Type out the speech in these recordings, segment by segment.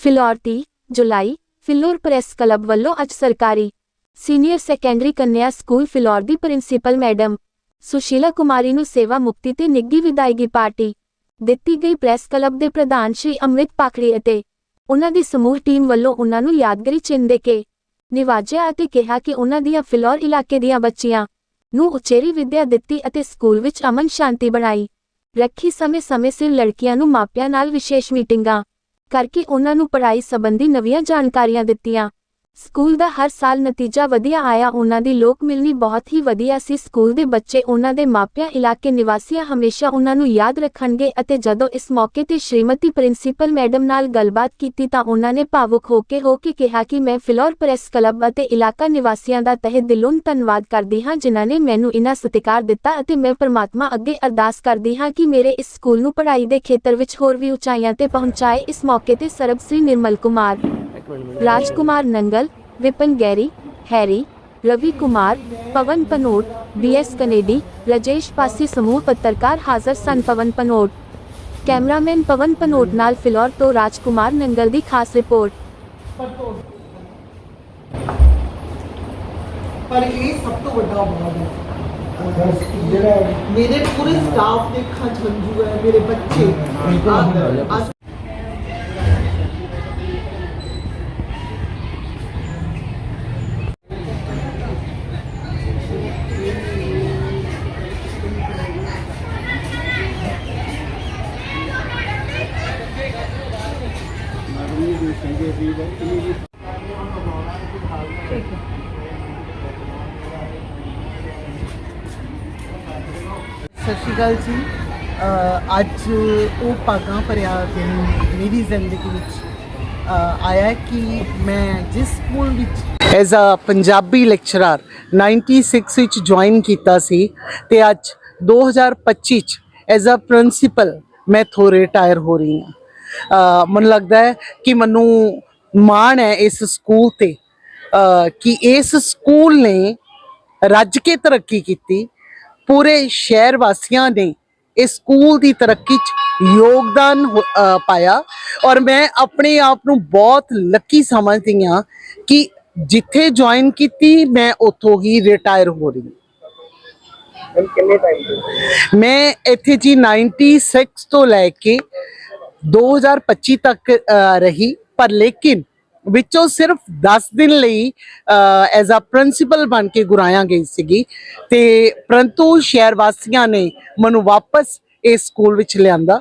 ਫਿਲੌਰ 30 ਜੁਲਾਈ, Phillaur press club ਵੱਲੋਂ ਅੱਜ ਸਰਕਾਰੀ ਸੀਨੀਅਰ ਸੈਕੰਡਰੀ ਕੰਨਿਆ ਸਕੂਲ ਫਿਲੌਰ ਦੀ ਪ੍ਰਿੰਸੀਪਲ ਮੈਡਮ ਸੁਸ਼ੀਲਾ ਕੁਮਾਰੀ ਨੂੰ ਸੇਵਾ ਮੁਕਤੀ ਤੇ ਨਿੱਘੀ ਵਿਦਾਇਗੀ ਪਾਰਟੀ ਦਿੱਤੀ ਗਈ ਪ੍ਰੈਸ ਕਲੱਬ ਦੇ ਪ੍ਰਧਾਨ ਸ਼੍ਰੀ ਅੰਮ੍ਰਿਤ ਪਾਖੜੀ ਅਤੇ ਉਹਨਾਂ ਦੀ ਸਮੂਹ ਟੀਮ ਵੱਲੋਂ ਉਹਨਾਂ ਨੂੰ ਯਾਦਗਾਰੀ ਚਿੰਨ੍ਹ ਦੇ ਕੇ ਨਿਵਾਜਿਆ ਅਤੇ ਕਿਹਾ ਕਿ ਉਹਨਾਂ ਦੀਆਂ ਫਿਲੌਰ ਇਲਾਕੇ ਦੀਆਂ ਬੱਚੀਆਂ ਨੂੰ ਉਚੇਰੀ ਵਿੱਦਿਆ ਦਿੱਤੀ ਅਤੇ ਸਕੂਲ ਵਿੱਚ ਅਮਨ ਸ਼ਾਂਤੀ ਬਣਾਈ। ਰੱਖੀ ਸਮੇਂ-ਸਮੇਂ ਸਿਰ ਲੜਕੀਆਂ ਨੂੰ ਮਾਪਿਆਂ ਨਾਲ ਵਿਸ਼ੇਸ਼ ਮੀਟਿੰਗਾਂ ਕਰਕੇ ਉਹਨਾਂ ਨੂੰ ਪੜ੍ਹਾਈ ਸੰਬੰਧੀ ਨਵੀਆਂ ਜਾਣਕਾਰੀਆਂ ਦਿੱਤੀਆਂ। ਸਕੂਲ ਦਾ ਹਰ ਸਾਲ ਨਤੀਜਾ ਵਧੀਆ ਆਇਆ, ਉਹਨਾਂ ਦੀ ਲੋਕ ਮਿਲਣੀ ਬਹੁਤ ਹੀ ਵਧੀਆ ਸੀ। ਸਕੂਲ ਦੇ ਬੱਚੇ ਉਹਨਾਂ ਦੇ ਮਾਪਿਆਂ ਇਲਾਕੇ ਨਿਵਾਸੀਆਂ ਹਮੇਸ਼ਾ ਉਹਨਾਂ ਨੂੰ ਯਾਦ ਰੱਖਣਗੇ ਅਤੇ ਜਦੋਂ ਇਸ ਮੌਕੇ ਤੇ ਸ਼੍ਰੀਮਤੀ ਪ੍ਰਿੰਸੀਪਲ ਮੈਡਮ ਨਾਲ ਗੱਲਬਾਤ ਕੀਤੀ ਤਾਂ ਉਹਨਾਂ ਨੇ ਭਾਵੁਕ ਹੋ ਕੇ ਹੋ ਕੇ ਕਿਹਾ ਕਿ ਮੈਂ ਫਿਲੌਰ ਪ੍ਰੈਸ ਕਲੱਬ ਅਤੇ ਇਲਾਕਾ ਨਿਵਾਸੀਆਂ ਦਾ ਤਹਿ ਦਿਲੋਂ ਧੰਨਵਾਦ ਕਰਦੀ ਹਾਂ, ਜਿਨ੍ਹਾਂ ਨੇ ਮੈਨੂੰ ਇਨਾ ਸਤਿਕਾਰ ਦਿੱਤਾ ਅਤੇ ਮੈਂ ਪ੍ਰਮਾਤਮਾ ਅੱਗੇ ਅਰਦਾਸ ਕਰਦੀ ਹਾਂ ਕਿ ਮੇਰੇ ਇਸ ਸਕੂਲ ਨੂੰ ਪੜ੍ਹਾਈ ਦੇ ਖੇਤਰ ਵਿੱਚ ਹੋਰ ਵੀ ਉਚਾਈਆਂ ਤੇ ਪਹੁੰਚਾਏ। ਇਸ ਮੌਕੇ ਤੇ Sarbsri Nirmal Kumar Rajkumar Nangal Vipan Garry Harry Ravi Kumar Pawan Panot BS Kennedy Rajesh Pasi ਸਮੂਹ ਪੱਤਰਕਾਰ ਹਾਜ਼ਰ ਸਨ ਪਵਨ ਪਨੋਟ ਕੈਮਰਾਮੈਨ ਪਵਨ ਪਨੋਟ ਨਾਲ ਫਿਲੌਰ ਤੋਂ ਰਾਜਕੁਮਾਰ ਨੰਗਲ ਦੀ ਖਾਸ ਰਿਪੋਰਟ ਪਰ ਇਹ ਸਭ ਤੋਂ ਵੱਡਾ ਅਵਾਰਡ ਹੈ ਮੇਰੇ ਪੂਰੇ ਸਟਾਫ ਦੇ 'ਚ ਹੰਝੂ ਹੈ ਮੇਰੇ ਬੱਚੇ ਆ- ਅੱਜ ਸਤਿ ਸ਼੍ਰੀ ਅਕਾਲ ਜੀ। ਅੱਜ ਉਹ ਭਾਗਾਂ ਭਰਿਆ ਦਿਨ ਮੇਰੀ ਜ਼ਿੰਦਗੀ ਵਿੱਚ ਆਇਆ ਕਿ ਮੈਂ ਜਿਸ ਸਕੂਲ ਵਿੱਚ ਐਜ਼ ਅ ਪੰਜਾਬੀ ਲੈਕਚਰਰ 96 ਵਿੱਚ ਜੁਆਇਨ ਕੀਤਾ ਸੀ ਤੇ ਅੱਜ 2025 ਚ ਐਜ਼ ਅ ਪ੍ਰਿੰਸੀਪਲ ਮੈਂ ਥੋ ਰਿਟਾਇਰ ਹੋ ਰਹੀ ਹਾਂ। ਮੈਨੂੰ ਲੱਗਦਾ ਹੈ ਕਿ ਮੈਨੂੰ ਮਾਣ ਹੈ ਇਸ ਸਕੂਲ ਤੇ ਕਿ ਇਸ ਸਕੂਲ ਨੇ ਰੱਜ ਕੇ ਤਰੱਕੀ ਕੀਤੀ। ਪੂਰੇ ਸ਼ਹਿਰ ਵਾਸੀਆਂ ਨੇ ਇਸ ਸਕੂਲ ਦੀ ਤਰੱਕੀ 'ਚ ਯੋਗਦਾਨ ਪਾਇਆ। ਔਰ ਮੈਂ ਆਪਣੇ ਆਪ ਨੂੰ ਬਹੁਤ ਲੱਕੀ ਸਮਝਦੀ ਹਾਂ ਕਿ ਜਿੱਥੇ ਜੁਆਇਨ ਕੀਤੀ ਮੈਂ ਉੱਥੋਂ ਹੀ ਰਿਟਾਇਰ ਹੋ ਰਹੀ ਹਾਂ। ਕਿੰਨੇ ਟਾਈਮ ਤੋਂ ਮੈਂ ਇੱਥੇ ਜੀ 96 ਤੋਂ ਲੈ ਕੇ 2025 ਤੱਕ ਰਹੀ, ਪਰ ਲੇਕਿਨ ਵਿੱਚੋਂ ਸਿਰਫ 10 ਦਿਨ ਲਈ ਐਜ਼ ਅ ਪ੍ਰਿੰਸੀਪਲ ਬਣ ਕੇ ਗੁਰਾਇਆ ਗਈ ਸੀਗੀ। ਤੇ ਪਰੰਤੂ ਸ਼ਹਿਰ ਵਾਸੀਆਂ ਨੇ ਮੈਨੂੰ ਵਾਪਸ ਇਸ ਸਕੂਲ ਵਿੱਚ ਲਿਆਂਦਾ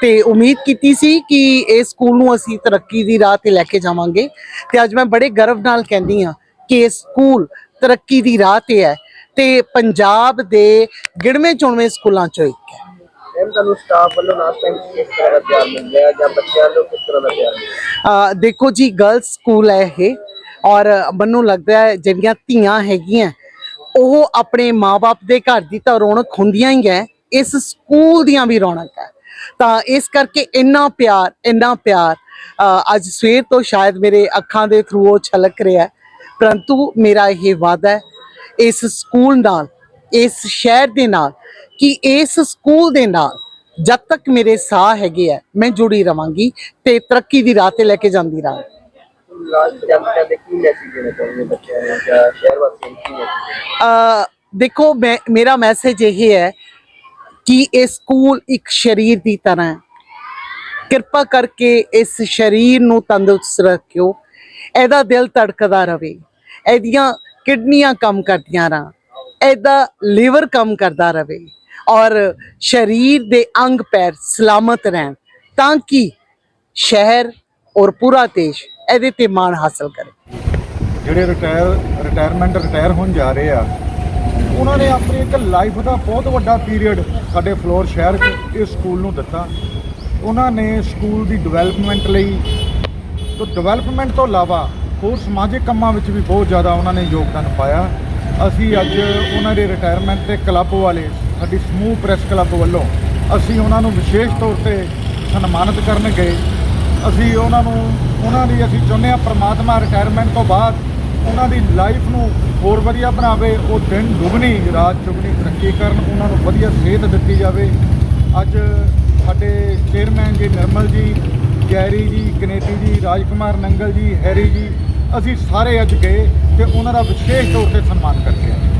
ਤੇ ਉਮੀਦ ਕੀਤੀ ਸੀ ਕਿ ਇਸ ਸਕੂਲ ਨੂੰ ਅਸੀਂ ਤਰੱਕੀ ਦੀ ਰਾਹ ਤੇ ਲੈ ਕੇ ਜਾਵਾਂਗੇ। ਤੇ ਅੱਜ ਮੈਂ ਬੜੇ ਗਰਵ ਨਾਲ ਕਹਿੰਦੀ ਹਾਂ ਕਿ ਇਹ ਸਕੂਲ ਤਰੱਕੀ ਦੀ ਰਾਹ ਤੇ ਹੈ ਤੇ ਪੰਜਾਬ ਦੇ ਗਿਣਵੇਂ ਚੁਣਵੇਂ ਸਕੂਲਾਂ ਚੋਂ ਇੱਕ ਹੈ। ਮੈਮ, ਤੁਹਾਨੂੰ ਸਟਾਫ ਵੱਲੋਂ ਲਾਸਟ ਟਾਈਮ ਕਿਸ ਤਰ੍ਹਾਂ ਦਾ ਪਿਆਰ ਮਿਲਿਆ ਜਾਂ ਬੱਚਿਆਂ ਨੂੰ ਕਿਸ ਤਰ੍ਹਾਂ ਦਾ ਪਿਆਰ ਮਿਲਿਆ ਦੇਖੋ ਜੀ ਗਰਲਸ ਸਕੂਲ ਹੈ ਇਹ ਔਰ ਮੈਨੂੰ ਲੱਗਦਾ ਹੈ ਜਿਹੜੀਆਂ ਧੀਆਂ ਹੈਗੀਆਂ, ਉਹ ਆਪਣੇ ਮਾਪੇ ਦੇ ਘਰ ਦੀ ਤਾਂ ਰੌਣਕ ਹੁੰਦੀਆਂ ਹੀ ਹੈ, ਇਸ ਸਕੂਲ ਦੀਆਂ ਵੀ ਰੌਣਕ ਹੈ। ਤਾਂ ਇਸ ਕਰਕੇ ਇੰਨਾ ਪਿਆਰ ਇੰਨਾ ਪਿਆਰ ਅੱਜ ਸਵੇਰ ਤੋਂ ਸ਼ਾਇਦ ਮੇਰੇ ਅੱਖਾਂ ਦੇ ਥਰੂ ਉਹ ਛਲਕ ਰਿਹਾ ਪਰੰਤੂ ਮੇਰਾ ਇਹ ਵਾਅਦਾ ਹੈ, ਇਸ ਸਕੂਲ ਨਾਲ, ਇਸ ਸ਼ਹਿਰ ਦੇ ਨਾਲ ਕਿ ਇਸ ਸਕੂਲ ਦੇ ਨਾਲ ਜਦ ਤੱਕ ਮੇਰੇ ਸਾਹ ਹੈਗੇ ਆ ਮੈਂ ਜੁੜੀ ਰਵਾਂਗੀ ਤੇ ਤਰੱਕੀ ਦੀ ਰਾਹ ਤੇ ਲੈ ਕੇ ਜਾਂਦੀ ਅ ਦੇਖੋ ਮੈਂ ਮੇਰਾ ਮੈਸੇਜ ਇਹ ਹੈ ਕਿ ਇਹ ਸਕੂਲ ਇੱਕ ਸਰੀਰ ਦੀ ਤਰ੍ਹਾਂ ਹੈ। ਕਿਰਪਾ ਕਰਕੇ ਇਸ ਸਰੀਰ ਨੂੰ ਤੰਦਰੁਸਤ ਰੱਖਿਓ। ਇਹਦਾ ਦਿਲ ਧੜਕਦਾ ਰਵੇ ਇਹਦੀਆਂ ਕਿਡਨੀਆਂ ਕੰਮ ਕਰਦੀਆਂ ਰਹਿਣ ਇਹਦਾ ਲੀਵਰ ਕੰਮ ਕਰਦਾ ਰਵੇ ਔਰ ਸਰੀਰ ਦੇ ਅੰਗ ਪੈਰ ਸਲਾਮਤ ਰਹਿਣ ਤਾਂ ਕਿ ਸ਼ਹਿਰ ਔਰ ਪੂਰਾ ਦੇਸ਼ ਇਹਦੇ ਤੇ ਮਾਣ ਹਾਸਲ ਕਰੇ। ਜਿਹੜੇ ਰਿਟਾਇਰ ਰਿਟਾਇਰਮੈਂਟ ਰਿਟਾਇਰ ਹੋਣ ਜਾ ਰਹੇ ਆ, ਉਹਨਾਂ ਨੇ ਆਪਣੀ ਇੱਕ ਲਾਈਫ ਦਾ ਬਹੁਤ ਵੱਡਾ ਪੀਰੀਅਡ ਸਾਡੇ ਫਲੋਰ ਸ਼ਹਿਰ ਇਸ ਸਕੂਲ ਨੂੰ ਦਿੱਤਾ। ਉਹਨਾਂ ਨੇ ਸਕੂਲ ਦੀ ਡਿਵੈਲਪਮੈਂਟ ਲਈ, ਤੋਂ ਡਿਵੈਲਪਮੈਂਟ ਤੋਂ ਇਲਾਵਾ ਹੋਰ ਸਮਾਜਿਕ ਕੰਮਾਂ ਵਿੱਚ ਵੀ ਬਹੁਤ ਜ਼ਿਆਦਾ ਉਹਨਾਂ ਨੇ ਯੋਗਦਾਨ ਪਾਇਆ। ਅਸੀਂ ਅੱਜ ਉਹਨਾਂ ਦੇ ਰਿਟਾਇਰਮੈਂਟ ਤੇ ਕਲੱਬ ਵਾਲੇ, ਸਾਡੀ ਸਮੂਹ ਪ੍ਰੈਸ ਕਲੱਬ ਵੱਲੋਂ ਅਸੀਂ ਉਹਨਾਂ ਨੂੰ ਵਿਸ਼ੇਸ਼ ਤੌਰ ਤੇ ਸਨਮਾਨਿਤ ਕਰਨ ਗਏ ਅਸੀਂ ਉਹਨਾਂ ਨੂੰ, ਉਹਨਾਂ ਦੀ ਅਸੀਂ ਚਾਹੁੰਦੇ ਹਾਂ ਪ੍ਰਮਾਤਮਾ ਰਿਟਾਇਰਮੈਂਟ ਤੋਂ ਬਾਅਦ ਉਹਨਾਂ ਦੀ ਲਾਈਫ ਨੂੰ ਹੋਰ ਵਧੀਆ ਬਣਾਵੇ, ਉਹ ਦਿਨ ਦੁਗਣੀ, ਰਾਤ ਚੁਗਣੀ ਤਰੱਕੀ ਕਰਨ, ਉਹਨਾਂ ਨੂੰ ਵਧੀਆ ਸਿਹਤ ਦਿੱਤੀ ਜਾਵੇ। ਅੱਜ ਸਾਡੇ ਚੇਅਰਮੈਨ ਜੀ ਨਿਰਮਲ ਜੀ, ਗੈਰੀ ਜੀ, ਕਨੇਟੀ ਜੀ, ਰਾਜਕੁਮਾਰ ਨੰਗਲ ਜੀ, ਹੈਰੀ ਜੀ ਅਸੀਂ ਸਾਰੇ ਅੱਜ ਗਏ ਤੇ ਉਹਨਾਂ ਦਾ ਵਿਸ਼ੇਸ਼ ਤੌਰ ਤੇ ਸਨਮਾਨ ਕਰਕੇ ਆਏ।